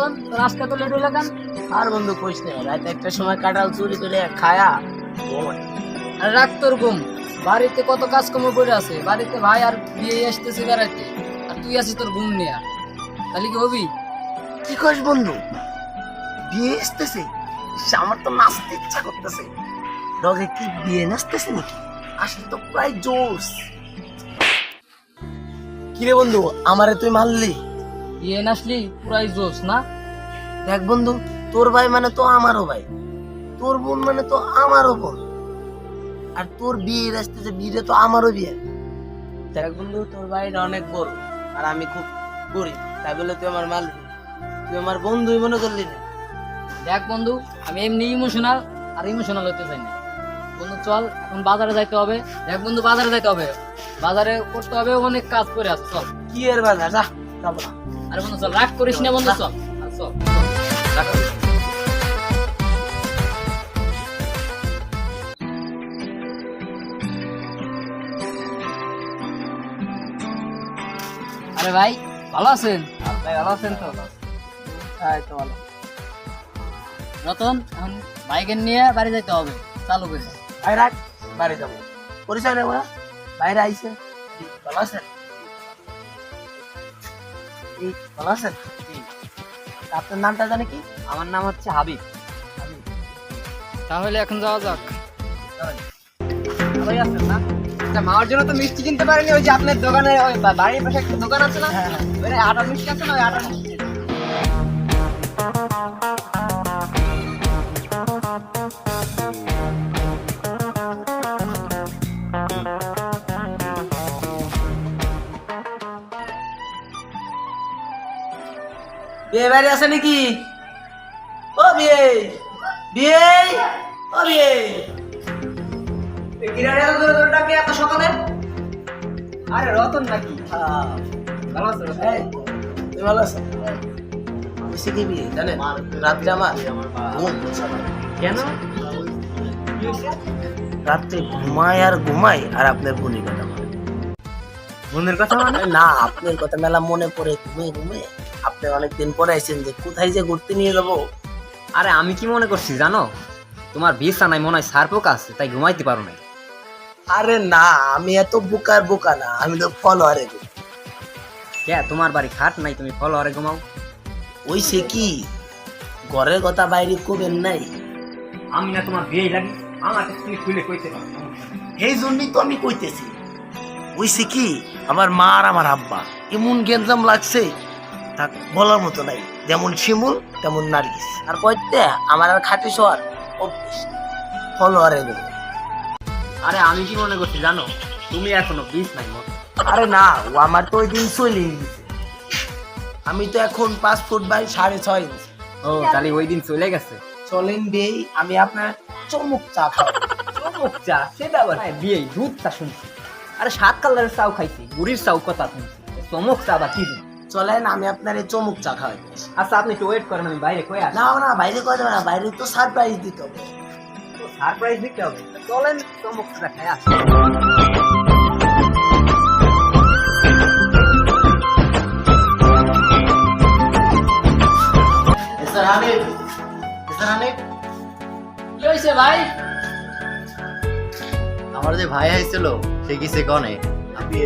তোর আজকে তো লেট হলো কেন আর বন্ধু কইস না রাত একটা সময় কাটাল চুরি করে খায়া আর রাখ তোর ঘুম। বাড়িতে কত কাজ কর্ম করে আছে? বাড়িতে ভাই আর বিয়ে আসতেছে বেড়াইতে। আর তুই আছিস তোর ঘুম নিয়ে। তাহলে কি হবি? কি করিস বন্ধু? বিয়ে আসতেছে? আমার তো নাচতে ইচ্ছা করতেছে। ডগে কি বিয়ে নাচতেছে নাকি? আসলে তো প্রায় জোস কিরে বন্ধু আমারে তুই মারলি? বিয়ে নাসলি পুরাই জোস না? দেখ বন্ধু তোর ভাই মানে তো আমারও ভাই। তোর বোন মানে তো আমারও বোন। আর তোর বিয়ে আসতেছে বিয়ে তো আমারও বিয়ে। দেখ বন্ধু তোর ভাইটা অনেক বড় আর আমি খুব গরিব তাই বলে তুই আমার মারলি তুই আমার বন্ধুই মনে করলি না। দেখ বন্ধু আমি এমনি ইমোশনাল আর ইমোশনাল হতে চাই না। বন্ধু চল এখন বাজারে যাইতে হবে। দেখ বন্ধু বাজারে যাইতে হবে। বাজারে করতে হবে অনেক কাজ করে আছে চল। কি এর বাজার? যা যাব না। আরে বন্ধু চল রাগ করিস না বন্ধু চল। চল। চল, রাগ করিস আরে ভাই ভালো আছেন? ভাই ভালো আছেন তো? হ্যাঁ তো ভালো। রতন এখন বাইকের নিয়ে বাড়ি যাইতে হবে। চালু করে ভাই রাখ বাড়ি যাব। পরিচয় নেব না? বাইরে আইসে। ভালো আছেন? এই, ভালো আছেন আপনার নামটা জানে কি? আমার নাম হচ্ছে হাবিব। তাহলে এখন যাওয়া যাক। ভালোই আছেন না? আচ্ছা জন্য তো মিষ্টি কিনতে পারেনি ওই যে আপনার দোকানে ওই বাড়ির পাশে একটা দোকান আছে না? ওই আটা মিষ্টি আছে না ওই আটা মিষ্টি। বিয়ে বাড়ি আছে নাকি? ও বিয়ে। বিয়ে? ও বিয়ে। কিরারে এত দূরে দূরে ডাকে এত সকালে? আরে রতন নাকি? হ্যাঁ, ভালো আছে এই, তুমি ভালো আছো? বেশি কি বিয়ে জানেন? রাত্রে আমার। ঘুম কেন? রাত্রে ঘুমাই আর ঘুমাই আর আপনার বোনের কথা মনে বোনের কথা মানে? না আপনার কথা মেলা মনে পড়ে ঘুমে ঘুমে আপনি অনেকদিন পরে আইছেন যে কোথায় যে ঘুরতে নিয়ে যাব? আরে আমি কি মনে করছি জানো? তোমার বিছানায় মনে হয় সার পোকা আছে তাই ঘুমাইতে পারো না আরে না আমি এত বোকার বোকা না আমি তো ফলোয়ারে কে তোমার বাড়ি খাট নাই তুমি ফলো আরে ঘুমাও। ওই সে কি? ঘরের কথা বাইরে করবেন নাই? আমি না তোমার বিয়ে লাগি আমাকে তুমি খুলে কইতে পারো। এই জন্যই তো আমি কইতেছি। ওই সে কি? আমার মা আর আমার আব্বা। এমন গেঞ্জাম লাগছে। তা বলার মতো নাই। যেমন শিমুল তেমন নার্গিস। আর কইতে আমার আর খাটি শোয়ার ফলোয়ারে গেল আরে আমি কি মনে করছি জানো? তুমি এখনও বিষ নাই মতো আরে না ও আমার তো ওই দিন চলে গেছে। আমি তো এখন পাঁচ ফুট বাই সাড়ে ছয় ইঞ্চি। ও তাহলে ওই দিন চলে গেছে? চলেন বেই আমি আপনার চমুক চা খাব। চমক চা? সেটা আবার বিয়ে দুধ চা শুনছি। আরে সাত কালারের চাও খাইছি বুড়ির চাও কথা শুনছি। চমক চা বা কি? চলেন আমি আপনার এই চমুক চা খাওয়াই। আচ্ছা আপনি একটু ওয়েট করেন আমি বাইরে কয়ে আসি। না না বাইরে কয়ে দেবে না বাইরে তো সারপ্রাইজ দিতে হবে। সারপ্রাইজ দিতে হবে। চলেন চমক চা খাই আসি। ভাই? আমার যে ভাই আইছিল সে কিসে কনে? আপনি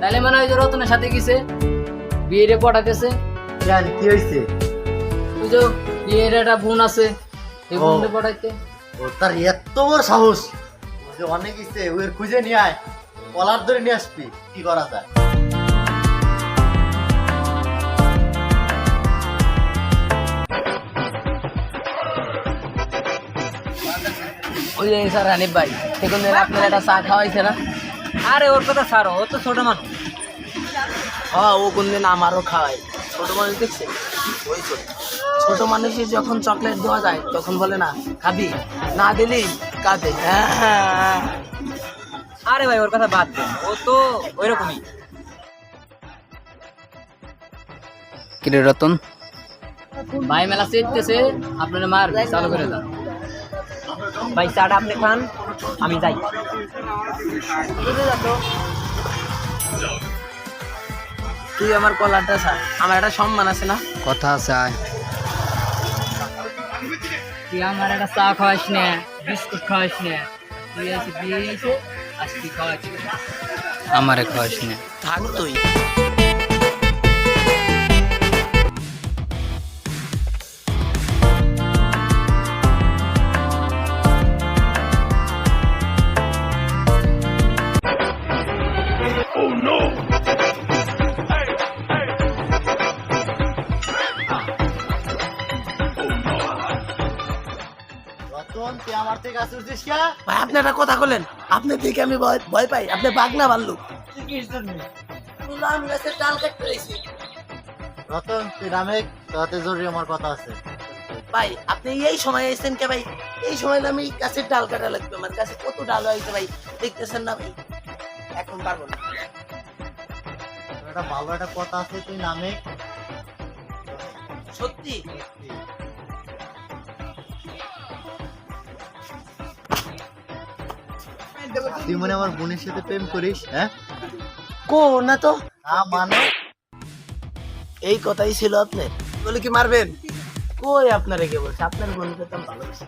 তাহলে মনে হয় যে রতনের সাথে গেছে বিয়েরে পটাতেছে কেন? কি হয়েছে যে বিয়ের একটা বোন আছে এই ও। বোনকে পটাইতে। ও তার এত বড় সাহস যে অনেক ইচ্ছে ওর খুঁজে নিয়ে আয়। কলার ধরে নিয়ে আসবি কি করা যায়? ওই স্যার হানিফ ভাই সেখান আপনার একটা চা খাওয়াইছে না? আরে ওর কথা ছাড়ো ও তো ছোট মানুষ। হ্যাঁ ও কোনদিন আমারও খাওয়াই ছোট মানুষ দেখছে? ওই ছোট ছোট মানুষকে যখন চকলেট দেওয়া যায় তখন বলে না খাবি? না দিলি কাঁদে। হ্যাঁ। আরে ভাই ওর কথা বাদ দে। ও তো ওইরকমই। কিরে রতন? ভাই মেলা চেয়েছে আপনার মার চালু করে দাও। ভাই চাটা আপনি খান। আমি যাই। তুই আমার কলারটা ছাড় আমার একটা সম্মান আছে না? কথা আছে আয়। তুই আমার একটা চা খাওয়াইস না বিস্কুট খাওয়াইস না। তুই এসে বিয়ে এসে আজ তুই খাওয়াইস আমারে খাওয়াইস না। থাক তুই। রতন তুই আমার থেকে কাছে উঠছিস কে? ভাই আপনি একটা কথা বলেন। আপনি দেখে আমি ভয় ভয় পাই। আপনি বাঘ না ভাল্লু আমি গাছের ডাল কাটতে রতন তুই নামে তাতে জরুরি আমার কথা আছে। ভাই আপনি এই সময় এসেছেন কে ভাই? এই সময় আমি গাছের ডাল কাটা লাগবে। আমার কাছে কত ডাল হয়েছে ভাই? দেখতেছেন না ভাই? এখন পারব না। একটা ভালো একটা কথা আছে তুই নামে সত্যি। তুই মনে আমার বোনের সাথে প্রেম করিস হ্যাঁ? কো না তো। না মানো? এই কথাই ছিল আপনি বলে কি মারবেন? কই আপনারে কে বলছে আপনার বোনকে তো ভালোবাসি।